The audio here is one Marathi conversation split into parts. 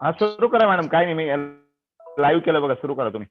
हा सुरू करा मॅडम. काय नाही मी लाईव्ह केलं बघा सुरू करा तुम्ही.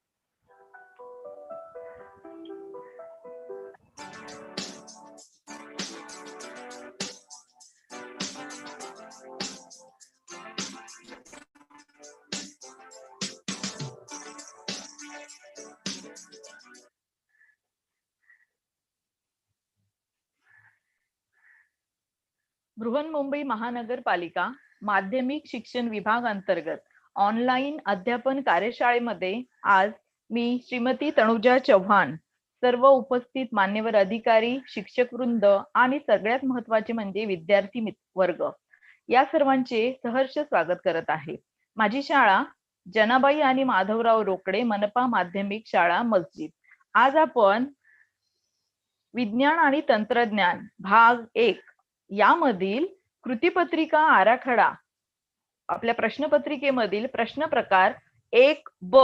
बृहन्मुंबई महानगरपालिका माध्यमिक शिक्षण विभाग अंतर्गत. ऑनलाईन अध्यापन कार्यशाळेमध्ये आज मी श्रीमती तनुजा चव्हाण सर्व उपस्थित मान्यवर अधिकारी शिक्षक वृंद आणि सगळ्यात महत्त्वाचे म्हणजे विद्यार्थी वर्ग या सर्वांचे सहर्ष स्वागत करत आहे. माझी शाळा जनाबाई आणि माधवराव रोकडे मनपा माध्यमिक शाळा मस्जिद. आज आपण विज्ञान आणि तंत्रज्ञान भाग एक यामधील कृतीपत्रिका आराखडा. आपल्या प्रश्नपत्रिकेमधील प्रश्न प्रकार एक ब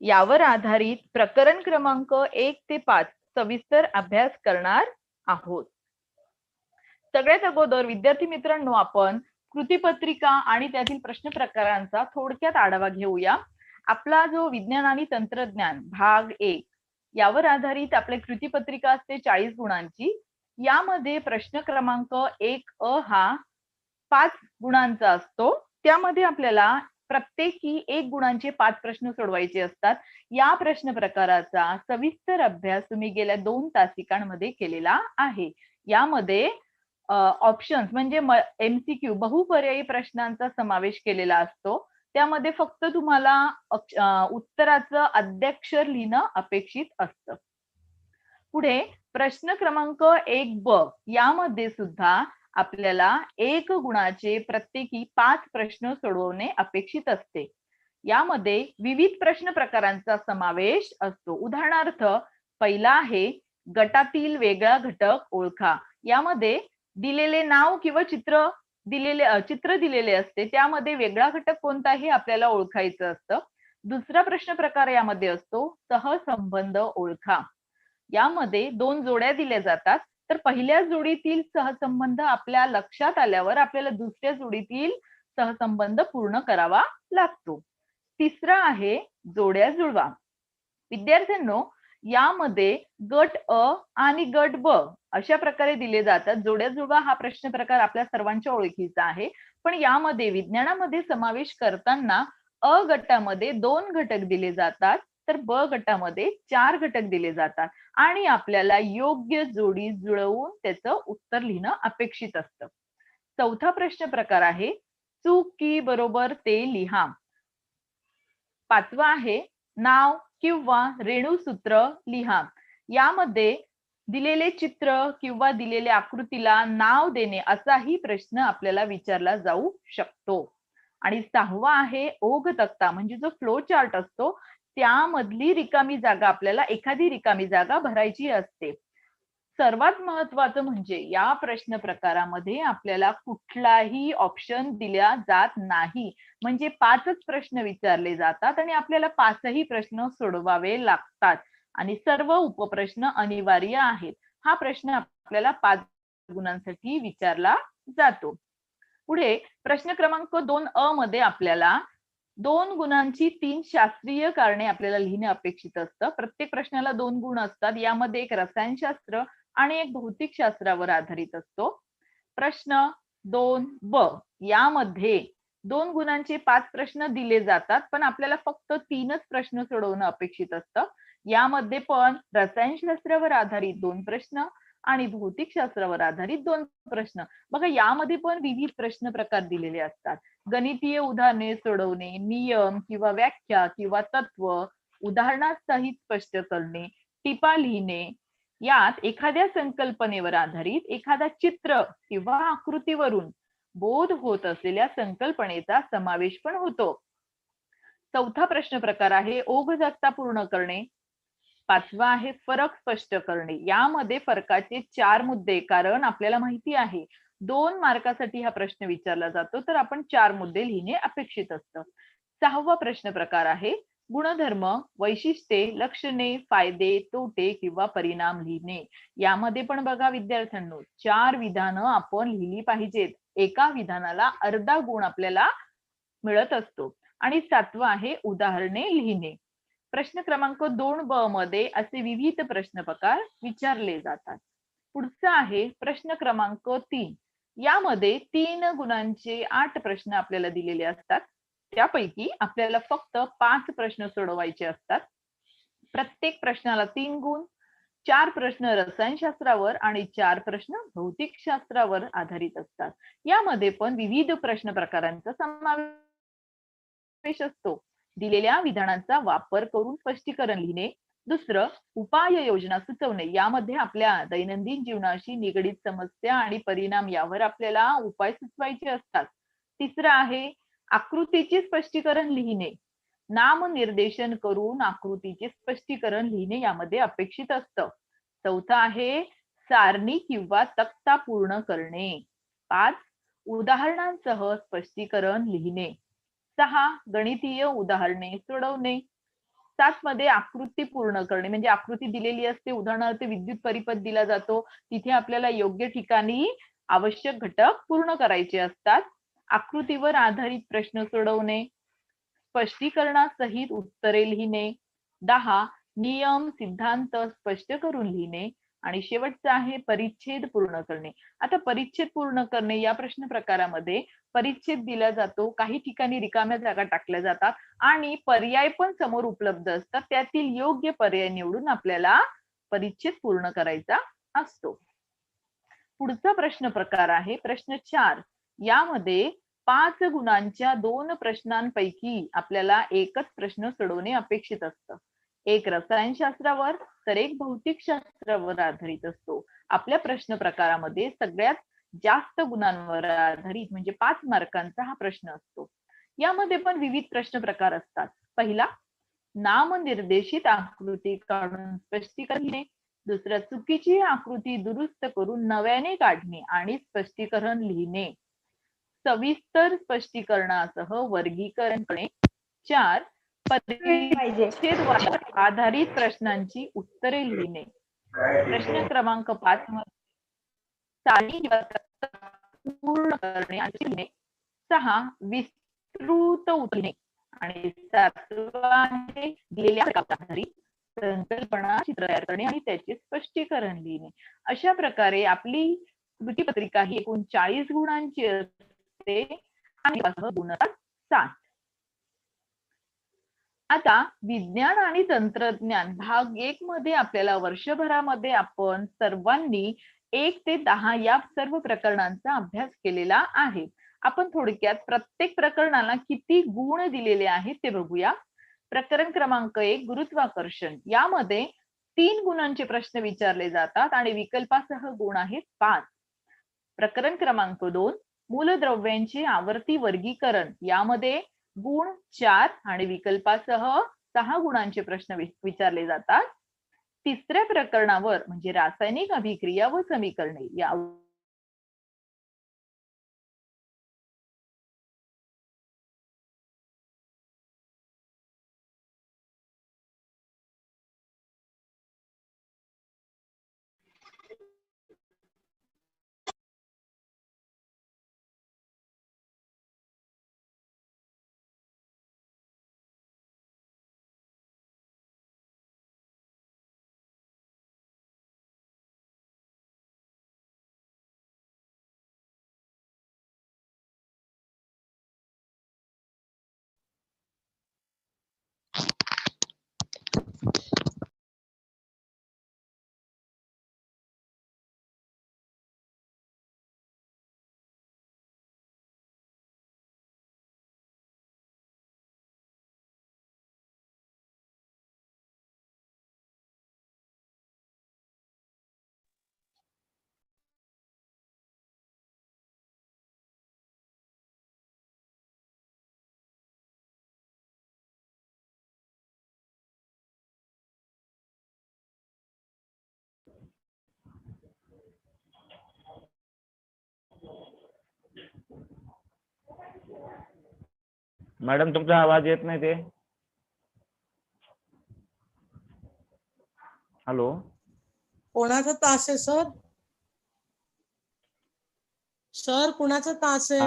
यावर आधारित प्रकरण क्रमांक एक ते पाच सविस्तर अभ्यास करणार आहोत. सगळ्यात अगोदर विद्यार्थी मित्रांनो आपण कृतीपत्रिका आणि त्यातील प्रश्न प्रकारांचा थोडक्यात आढावा घेऊया. आपला जो विज्ञान आणि तंत्रज्ञान भाग एक यावर आधारित आपली कृतीपत्रिका असते चाळीस गुणांची. यामध्ये प्रश्न क्रमांक एक अ हा पाच गुणांचा असतो. त्यामध्ये आपल्याला प्रत्येकी एक गुणांचे पाच प्रश्न सोडवायचे असतात. या प्रश्न प्रकाराचा सविस्तर अभ्यास तुम्ही गेल्या दोन तासिकांमध्ये केलेला आहे. यामध्ये ऑप्शन्स म्हणजे एमसीक्यू बहुपर्यायी प्रश्नांचा समावेश केलेला असतो. त्यामध्ये फक्त तुम्हाला उत्तराचं अध्यक्षर लिहिणं अपेक्षित असतं. पुढे प्रश्न क्रमांक एक ब. यामध्ये सुद्धा आपल्याला एक गुणाचे प्रत्येकी पाच प्रश्न सोडवणे अपेक्षित असते. यामध्ये विविध प्रश्न प्रकारांचा समावेश असतो. उदाहरणार्थ पहिला आहे गटातील वेगळा घटक ओळखा. यामध्ये दिलेले नाव किंवा चित्र दिलेले चित्र दिलेले असते. त्यामध्ये वेगळा घटक कोणता हे आपल्याला ओळखायचं असतं. दुसरा प्रश्न प्रकार यामध्ये असतो सहसंबंध ओळखा. यामध्ये दोन जोड्या दिल्या जातात. तर पहिल्या जोडीतील सहसंबंध आपल्या लक्षात आल्यावर आपल्याला दुसऱ्या जोडीतील सहसंबंध पूर्ण करावा लागतो. तिसरा आहे जोड्या जुळवा. विद्यार्थ्यांनो यामध्ये गट अ आणि गट ब अशा प्रकारे दिले जातात. जोड्या जुळवा हा प्रश्न प्रकार आपल्या सर्वांच्या ओळखीचा आहे. पण यामध्ये विज्ञानामध्ये समावेश करताना अ गटामध्ये दोन घटक दिले जातात. तर ब गटामध्ये चार घटक दिले जातात आणि आपल्याला योग्य जोडी जुळवून त्याचं उत्तर लिहिणं अपेक्षित असतं. चौथा प्रश्न प्रकार आहे चूक की बरोबर ते लिहा. पाचवा आहे नाव किंवा रेणूसूत्र लिहा. यामध्ये दिलेले चित्र किंवा दिलेल्या आकृतीला नाव देणे असाही प्रश्न आपल्याला विचारला जाऊ शकतो. आणि सहावा आहे ओघ तक्ता म्हणजे जो फ्लो चार्ट असतो त्यामधली रिकामी जागा आपल्याला एखादी रिकामी जागा भरायची असते. सर्वात महत्वाचं म्हणजे या प्रश्न प्रकारामध्ये आपल्याला कुठलाही ऑप्शन दिला जात नाही. म्हणजे पाचच प्रश्न विचारले जातात आणि आपल्याला पाचही प्रश्न सोडवावे लागतात. आणि सर्व उपप्रश्न अनिवार्य आहेत. हा प्रश्न आपल्याला पाच गुणांसाठी विचारला जातो. पुढे प्रश्न क्रमांक दोन अ मध्ये आपल्याला दोन गुणांची तीन शास्त्रीय कारणे आपल्याला लिहिणे अपेक्षित असतं. प्रत्येक प्रश्नाला दोन गुण असतात. यामध्ये एक रसायनशास्त्र आणि एक भौतिक शास्त्रावर आधारित असतो. प्रश्न दोन ब यामध्ये दोन गुणांचे पाच प्रश्न दिले जातात पण आपल्याला फक्त तीनच प्रश्न सोडवणं अपेक्षित असतं. यामध्ये पण रसायनशास्त्रावर आधारित दोन प्रश्न आणि भौतिक शास्त्रावर आधारित दोन प्रश्न. बघा यामध्ये पण विविध प्रश्न प्रकार दिलेले असतात. गणितीय उदाहरणे सोडवणे नियम किंवा व्याख्या किंवा तत्व उदाहरणासहित स्पष्ट करणे टिपा लिहिणे यात एखाद्या संकल्पनेवर आधारित एखादा चित्र किंवा आकृतीवरून बोध होत असलेल्या संकल्पनेचा समावेश पण होतो. चौथा प्रश्न प्रकार आहे ओघ जागता पूर्ण करणे. पाचवा आहे फरक स्पष्ट करणे. यामध्ये फरकाचे चार मुद्दे कारण आपल्याला माहिती आहे दोन मार्कासाठी हा प्रश्न विचारला जातो तर आपण चार मुद्दे लिहिणे अपेक्षित असतं. सहावा प्रश्न प्रकार आहे गुणधर्म वैशिष्ट्ये लक्षणे फायदे तोटे किंवा परिणाम लिहिणे. यामध्ये पण बघा विद्यार्थ्यांनो चार विधानं आपण लिहिली पाहिजेत. एका विधानाला अर्धा गुण आपल्याला मिळत असतो. आणि सातवा आहे उदाहरणे लिहिणे. प्रश्न क्रमांक दोन ब मध्ये असे विविध प्रश्न प्रकार विचारले जातात. पुढचा आहे प्रश्न क्रमांक तीन. यामध्ये तीन गुणांचे आठ प्रश्न आपल्याला दिलेले असतात. त्यापैकी आपल्याला फक्त पाच प्रश्न सोडवायचे असतात. प्रत्येक प्रश्नाला तीन गुण चार प्रश्न रसायनशास्त्रावर आणि चार प्रश्न भौतिकशास्त्रावर आधारित असतात. यामध्ये पण विविध प्रश्न प्रकारांचा समावेश असतो. दिलेल्या विधानांचा वापर करून स्पष्टीकरण लिहिणे. दुसरं उपाय योजना सुचवणे. यामध्ये आपल्या दैनंदिन जीवनाशी निगडीत समस्या आणि परिणाम यावर आपल्याला उपाय सुचवायचे असतात. तिसरं आहे आकृतीचे स्पष्टीकरण लिहिणे. नामनिर्देशन करून आकृतीचे स्पष्टीकरण लिहिणे यामध्ये अपेक्षित असतं. चौथं आहे सारणी किंवा तक्ता पूर्ण करणे. पाच उदाहरणांसह स्पष्टीकरण लिहिणे. सहा गणितीय उदाहरणे सोडवणे. सात मध्ये आकृती पूर्ण करणे म्हणजे आकृती दिलेली असते उदाहरणार्थ विद्युत परिपथ दिला जातो तिथे आपल्याला योग्य ठिकाणी आवश्यक घटक पूर्ण करायचे असतात. आकृतीवर आधारित प्रश्न सोडवणे स्पष्टीकरणासहित उत्तरे लिहिणे दहा नियम सिद्धांत स्पष्ट करून लिहिणे आणि शेवटचं आहे परिच्छेद पूर्ण करणे. आता परिच्छेद पूर्ण करणे या प्रश्न प्रकारामध्ये परिच्छेद दिला जातो काही ठिकाणी रिकाम्या जागा टाकल्या जातात आणि पर्याय पण समोर उपलब्ध असतात. त्यातील योग्य पर्याय निवडून आपल्याला परिच्छेद पूर्ण करायचा असतो. पुढचा प्रश्न प्रकार आहे प्रश्न चार. यामध्ये पाच गुणांच्या दोन प्रश्नांपैकी आपल्याला एकच प्रश्न सोडवणे अपेक्षित असतं. एक रसायनशास्त्रावर तर एक भौतिकशास्त्रावर आधारित असतो. आपल्या प्रश्न प्रकारामध्ये सगळ्यात जास्त गुणांवर आधारित म्हणजे पाच मार्कांचा हा प्रश्न असतो. यामध्ये पण विविध प्रश्न प्रकार असतात. पहिला नामनिर्देशित आकृती काढून स्पष्टीकरण. लिहिणे दुसरा चुकीची आकृती दुरुस्त करून नव्याने काढणे आणि स्पष्टीकरण लिहिणे. सविस्तर स्पष्टीकरणासह वर्गीकरण करणे. चार परिच्छेदवार आधारित प्रश्नांची उत्तरे लिहिणे. प्रश्न क्रमांक पाच मध्ये किंवा पूर्ण करणे आणि सहा विस्तृत उतरणे आणि सातवा आहे दिलेल्या आधारित संकल्पना चित्र तयार करणे आणि त्याचे स्पष्टीकरण लिहिणे. अशा प्रकारे आपली कृतीपत्रिका ही एकूण चाळीस गुणांची असते आणि गुणतात सात आता विज्ञान आणि तंत्रज्ञान भाग एक मध्ये आपल्याला वर्षभरामध्ये आपण सर्वांनी एक ते दहा या सर्व प्रकरणांचा अभ्यास केलेला आहे. आपण थोडक्यात प्रत्येक प्रकरणाला किती गुण दिलेले आहेत ते बघूया. प्रकरण क्रमांक एक गुरुत्वाकर्षण. यामध्ये तीन गुणांचे प्रश्न विचारले जातात आणि विकल्पासह गुण आहेत पाच. प्रकरण क्रमांक दोन मूलद्रव्यांचे आवर्ती वर्गीकरण. यामध्ये गुण चार आणि विकल्पासह सहा गुणांचे प्रश्न विचारले जातात. तिसऱ्या प्रकरणावर म्हणजे रासायनिक अभिक्रिया व समीकरणे या मॅडम तुमचा आवाज येत नाही ते. हॅलो. कोणाचा तास आहे सर? सर कुणाचा तास आहे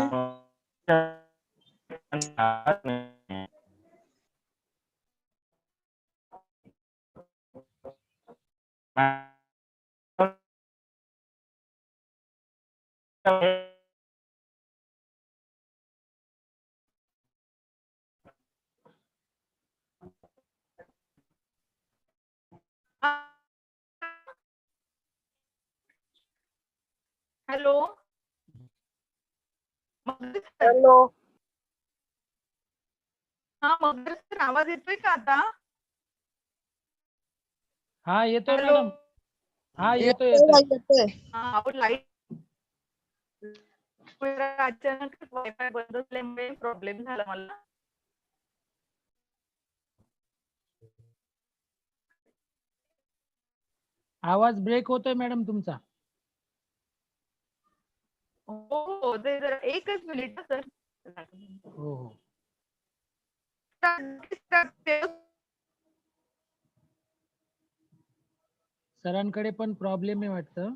हॅलो मगर सर हॅलो. हा मगर सर आवाज येतोय का आता? हा येतोय मॅडम. हा येतोय येतोय हा लाइट अचानक वायफाय बंद झाल्यामुळे प्रॉब्लेम झाला मला. आवाज ब्रेक होतोय मॅडम तुमचा. हो, हो ते जरा एकच मिनिट सर. हो हो. सरांकडे पण प्रॉब्लेम आहे वाटतं.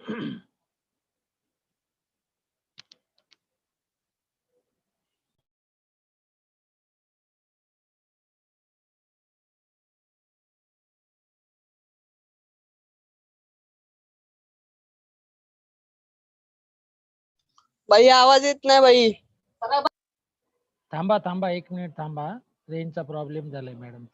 बाई आवाज येत नाही बाई. थांबा थांबा एक मिनिट थांबा. रेंजचा प्रॉब्लेम झालाय मॅडम